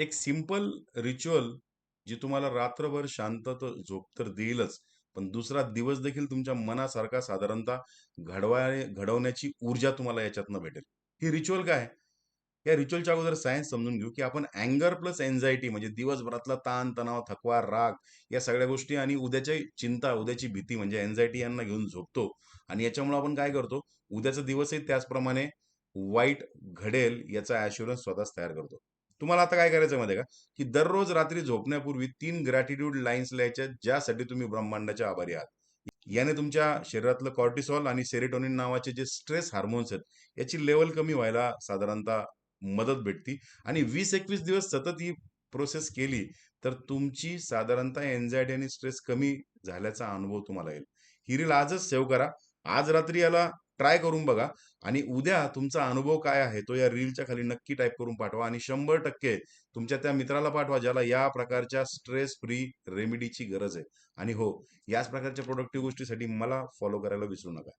एक simple ritual जी तुम्हाला रात्रभर शांतता झोप तर देईलच, पण दुसरा दिवस देखील तुमच्या मनासारखा साधारणतः घडवाय घडवण्याची ऊर्जा तुम्हाला याच्यातनं भेटेल. ही रिच्युअल काय आहे? या रिच्युअलच्या अगोदर सायन्स समजून घेऊ, की आपण अँगर प्लस एन्झायटी म्हणजे दिवसभरातला ताण-तणाव, थकवा, राग या सगळ्या गोष्टी आणि उद्याची चिंता, उद्याची भीती म्हणजे एन्झायटी यांना घेऊन झोपतो आणि याच्यामुळे आपण काय करतो, उद्याचा दिवसही त्याचप्रमाणे वाईट घडेल याचा ॲश्युरन्स स्वतःच तयार करतो. तुम्हाला आता काय करायचं माहिती आहे का, की दररोज रात्री झोपण्यापूर्वी तीन ग्रॅटिट्यूड लाईन्स लिहायच्या, ज्यासाठी तुम्ही ब्रह्मांडाच्या आभारी आहात. याने तुमच्या शरीरातलं कॉर्टिसॉल आणि सेरेटोनिन नावाचे जे स्ट्रेस हार्मोन्स आहेत, याची लेवल कमी व्हायला साधारणतः मदत भेटते आणि 20-21 दिवस सतत ही प्रोसेस केली, तर तुमची साधारणतः एन्झायटी आणि स्ट्रेस कमी झाल्याचा अनुभव तुम्हाला येईल. ही रील आजच सेव्ह करा. आज रात्री याला ट्राय करून बघा आणि उद्या तुमचा अनुभव काय आहे, तो या रीलच्या खाली नक्की टाईप करून पाठवा आणि 100% तुमच्या त्या मित्राला पाठवा, ज्याला या प्रकारच्या स्ट्रेस फ्री रेमेडीची गरज आहे. आणि हो, याच प्रकारच्या प्रोडक्टिव्ह गोष्टीसाठी मला फॉलो करायला विसरू नका.